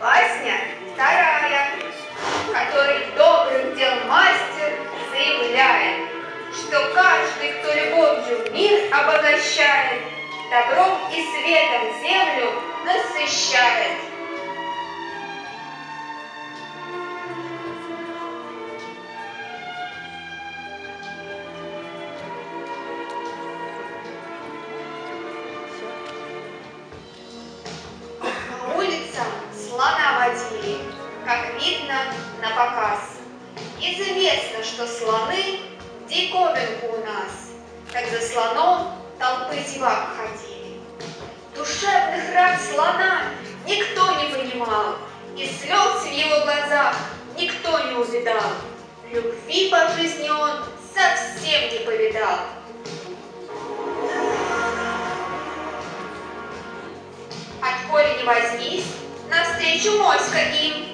Басня вторая, который добрых дел мастер заявляет, что каждый, кто любовью мир обогащает, добром и светом землю насыщает. На показ. Известно, что слоны – диковинку у нас, как за слоном толпы зевак ходили. Душевных ран слона никто не понимал, и слез в его глазах никто не увидал. Любви по жизни он совсем не повидал. Отколе не возьмись, навстречу моська им.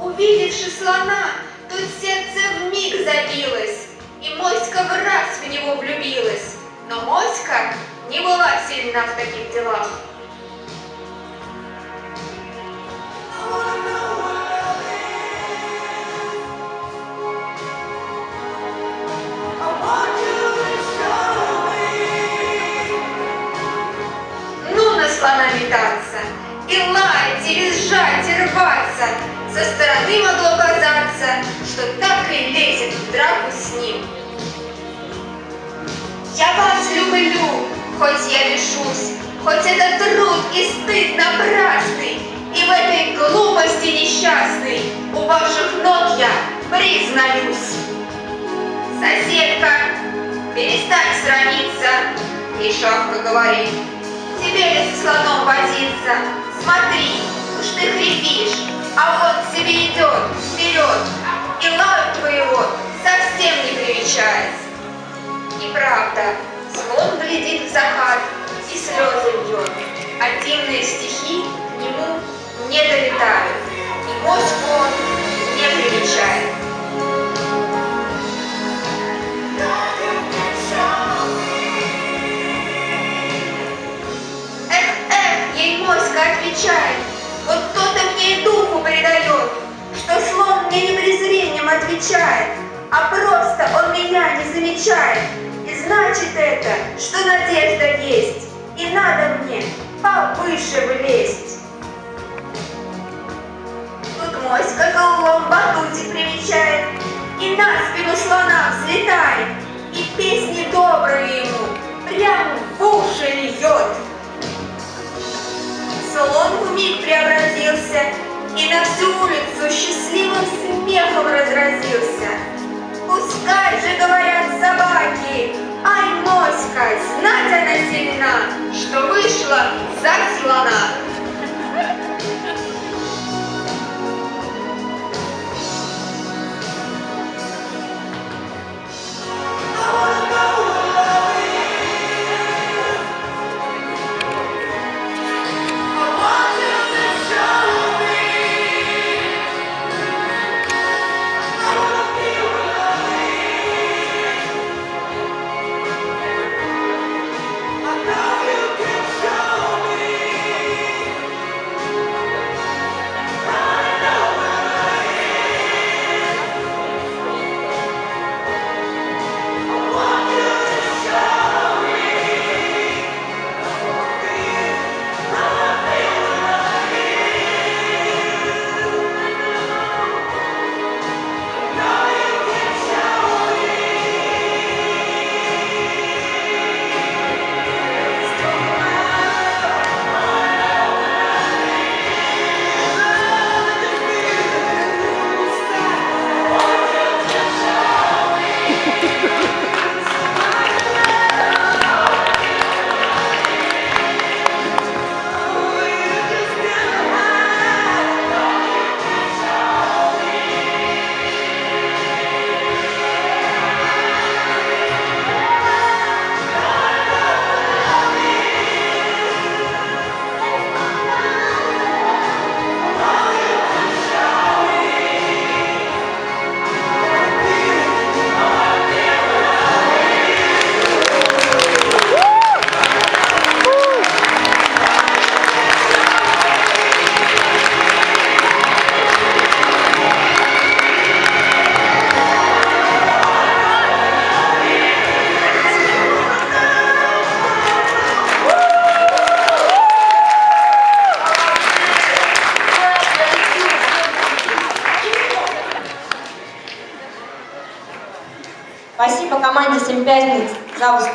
Увидевши слона, тут сердце вмиг забилось, и моська в раз в него влюбилась. Но моська не была сильна в таких делах. Ну на слона метаться, и лаять, и визжать, и рваться. Со стороны могло казаться, что так и лезет в драку с ним. Я вас люблю, хоть я лишусь, хоть это труд и стыд напрасный, и в этой глупости несчастной у ваших ног я признаюсь. Соседка, перестань срамиться, и шапка говорит, тебе ли со слоном возиться? Смотри, уж ты хрипишь, а тебе идет вперед, и лаю твоего совсем не примечает. Неправда, слон глядит в закат и слезы льет, а дивные стихи к нему не долетают, и моську он не примечает. Отвечает, а просто он меня не замечает. И значит это, что надежда есть, и надо мне повыше влезть. Тут моська голубом батутик примечает, и на спину слона взлетает, и песни добрые ему прямо в уши льет. Слон вмиг преобразился и на всю улицу счастливым разразился. Пускай же говорят собаки, ай, моська, знать она сильна, Спасибо команде «Семь пятниц» за.